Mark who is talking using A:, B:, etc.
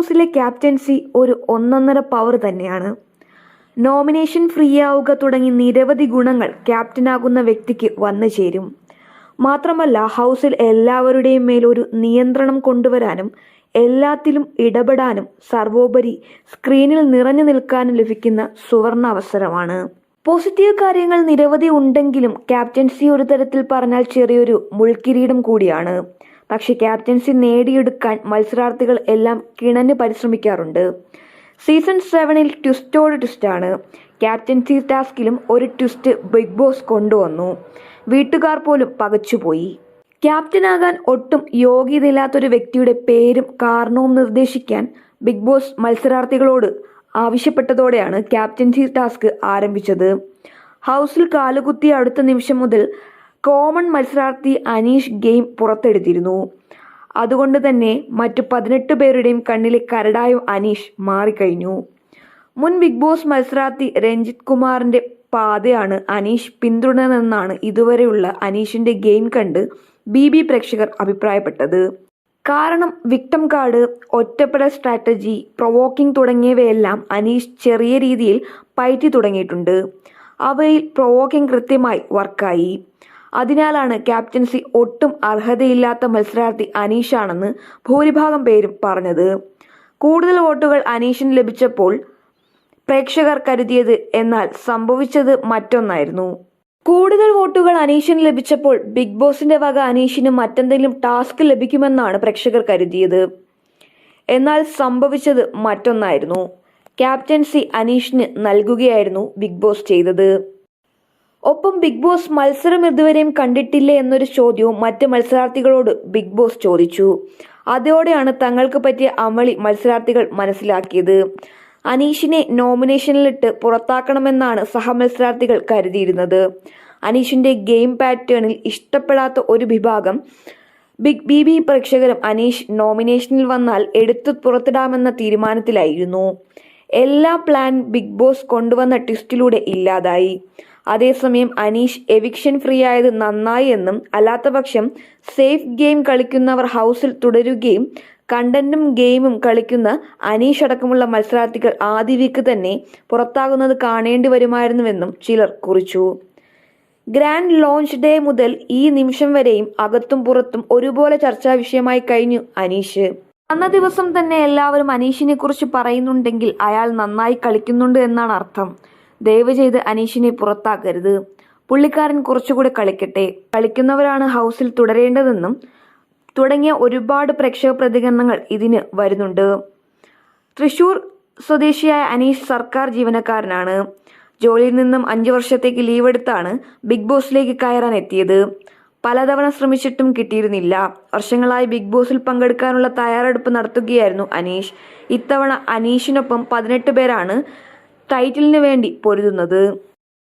A: ഹൗസിലെ ക്യാപ്റ്റൻസി ഒരു ഒന്നൊന്നര പവർ തന്നെയാണ്. നോമിനേഷൻ ഫ്രീ ആവുക തുടങ്ങി നിരവധി ഗുണങ്ങൾ ക്യാപ്റ്റനാകുന്ന വ്യക്തിക്ക് വന്നു ചേരും. മാത്രമല്ല ഹൗസിൽ എല്ലാവരുടെയും മേൽ ഒരു നിയന്ത്രണം കൊണ്ടുവരാനും എല്ലാത്തിലും ഇടപെടാനും സർവോപരി സ്ക്രീനിൽ നിറഞ്ഞു നിൽക്കാനും ലഭിക്കുന്ന സുവർണ അവസരമാണ്. പോസിറ്റീവ് കാര്യങ്ങൾ നിരവധി ഉണ്ടെങ്കിലും ക്യാപ്റ്റൻസി ഒരു തരത്തിൽ പറഞ്ഞാൽ ചെറിയൊരു മുൾക്കിരീടം കൂടിയാണ്. പക്ഷെ ക്യാപ്റ്റൻസി നേടിയെടുക്കാൻ മത്സരാർത്ഥികൾ എല്ലാം കിണഞ്ഞ് പരിശ്രമിക്കാറുണ്ട്. സീസൺ സെവനിൽ ട്വിസ്റ്റോട് ട്വിസ്റ്റാണ്. ക്യാപ്റ്റൻസി ടാസ്കിലും ഒരു ട്വിസ്റ്റ് ബിഗ് ബോസ് കൊണ്ടുവന്നു. വീട്ടുകാർ പോലും പകച്ചുപോയി. ക്യാപ്റ്റനാകാൻ ഒട്ടും യോഗ്യതയില്ലാത്തൊരു വ്യക്തിയുടെ പേരും കാരണവും നിർദ്ദേശിക്കാൻ ബിഗ് ബോസ് മത്സരാർത്ഥികളോട് ആവശ്യപ്പെട്ടതോടെയാണ് ക്യാപ്റ്റൻസി ടാസ്ക് ആരംഭിച്ചത്. ഹൗസിൽ കാലുകുത്തിയ അടുത്ത നിമിഷം മുതൽ കോമൺ മത്സരാർത്ഥി അനീഷ് ഗെയിം പുറത്തെടുത്തിരുന്നു. അതുകൊണ്ട് തന്നെ മറ്റു പതിനെട്ട് പേരുടെയും കണ്ണിലെ കരടായും അനീഷ് മാറിക്കഴിഞ്ഞു. മുൻ ബിഗ് ബോസ് മത്സരാർത്ഥി രഞ്ജിത് കുമാറിന്റെ പാതയാണ് അനീഷ് പിന്തുടരുന്നതെന്നാണ് ഇതുവരെയുള്ള അനീഷിന്റെ ഗെയിം കണ്ട് ബി ബി പ്രേക്ഷകർ അഭിപ്രായപ്പെട്ടത്. കാരണം വിക്ടം കാർഡ് ഒറ്റപ്പെടൽ സ്ട്രാറ്റജി പ്രൊവോക്കിംഗ് തുടങ്ങിയവയെല്ലാം അനീഷ് ചെറിയ രീതിയിൽ പയറ്റി തുടങ്ങിയിട്ടുണ്ട്. അവയിൽ പ്രൊവോക്കിംഗ് കൃത്യമായി വർക്കായി അതിനാലാണ് ക്യാപ്റ്റൻസി ഒട്ടും അർഹതയില്ലാത്ത മത്സരാർത്ഥി അനീഷാണെന്ന് ഭൂരിഭാഗം പേരും പറഞ്ഞത്. കൂടുതൽ വോട്ടുകൾ അനീഷിന് ലഭിച്ചപ്പോൾ പ്രേക്ഷകർ കരുതിയത് എന്നാൽ സംഭവിച്ചത് മറ്റൊന്നായിരുന്നു. കൂടുതൽ വോട്ടുകൾ അനീഷിന് ലഭിച്ചപ്പോൾ ബിഗ് ബോസിന്റെ വക അനീഷിന് മറ്റെന്തെങ്കിലും ടാസ്ക് ലഭിക്കുമെന്നാണ് പ്രേക്ഷകർ കരുതിയത്. എന്നാൽ സംഭവിച്ചത് മറ്റൊന്നായിരുന്നു. ക്യാപ്റ്റൻസി അനീഷിന് നൽകുകയായിരുന്നു ബിഗ് ബോസ് ചെയ്തത്. ഒപ്പം ബിഗ് ബോസ് മത്സരം ഇതുവരെയും കണ്ടിട്ടില്ല എന്നൊരു ചോദ്യവും മറ്റ് മത്സരാർത്ഥികളോട് ബിഗ് ബോസ് ചോദിച്ചു. അതോടെയാണ് തങ്ങൾക്ക് പറ്റിയ അമളി മത്സരാർത്ഥികൾ മനസ്സിലാക്കിയത്. അനീഷിനെ നോമിനേഷനിലിട്ട് പുറത്താക്കണമെന്നാണ് സഹമത്സരാർത്ഥികൾ കരുതിയിരുന്നത്. അനീഷിന്റെ ഗെയിം പാറ്റേണിൽ ഇഷ്ടപ്പെടാത്ത ഒരു വിഭാഗം ബിഗ് ബി ബി പ്രേക്ഷകരും അനീഷ് നോമിനേഷനിൽ വന്നാൽ എടുത്തു പുറത്തിടാമെന്ന തീരുമാനത്തിലായിരുന്നു. എല്ലാ പ്ലാൻ ബിഗ് ബോസ് കൊണ്ടുവന്ന ട്വിസ്റ്റിലൂടെ ഇല്ലാതായി. അതേസമയം അനീഷ് എവിക്ഷൻ ഫ്രീ ആയത് നന്നായി എന്നും അല്ലാത്തപക്ഷം സേഫ് ഗെയിം കളിക്കുന്നവർ ഹൗസിൽ തുടരുകയും കണ്ടന്റും ഗെയിമും കളിക്കുന്ന അനീഷ് അടക്കമുള്ള മത്സരാർത്ഥികൾ ആദ്യ വീക്ക് തന്നെ പുറത്താകുന്നത് കാണേണ്ടി വരുമായിരുന്നുവെന്നും ചിലർ കുറിച്ചു. ഗ്രാൻഡ് ലോഞ്ച് ഡേ മുതൽ ഈ നിമിഷം വരെയും അകത്തും പുറത്തും ഒരുപോലെ ചർച്ചാ വിഷയമായി കഴിഞ്ഞു അനീഷ്. അന്ന ദിവസം തന്നെ എല്ലാവരും അനീഷിനെ കുറിച്ച് പറയുന്നുണ്ടെങ്കിൽ അയാൾ നന്നായി കളിക്കുന്നുണ്ട് എന്നാണ് അർത്ഥം. ദയവ് ചെയ്ത് അനീഷിനെ പുറത്താക്കരുത്. പുള്ളിക്കാരൻ കുറച്ചുകൂടി കളിക്കട്ടെ. കളിക്കുന്നവരാണ് ഹൗസിൽ തുടരേണ്ടതെന്നും തുടങ്ങിയ ഒരുപാട് പ്രേക്ഷക പ്രതികരണങ്ങൾ ഇതിന് വരുന്നുണ്ട്. തൃശൂർ സ്വദേശിയായ അനീഷ് സർക്കാർ ജീവനക്കാരനാണ്. ജോലിയിൽ നിന്നും അഞ്ചു വർഷത്തേക്ക് ലീവ് എടുത്താണ് ബിഗ് ബോസിലേക്ക് കയറാൻ എത്തിയത് പലതവണ ശ്രമിച്ചിട്ടും കിട്ടിയിരുന്നില്ല. വർഷങ്ങളായി ബിഗ് ബോസിൽ പങ്കെടുക്കാനുള്ള തയ്യാറെടുപ്പ് നടത്തുകയായിരുന്നു അനീഷ്. ഇത്തവണ അനീഷിനൊപ്പം പതിനെട്ട് പേരാണ് ടൈറ്റിലിന് വേണ്ടി പൊരുതുന്നത്.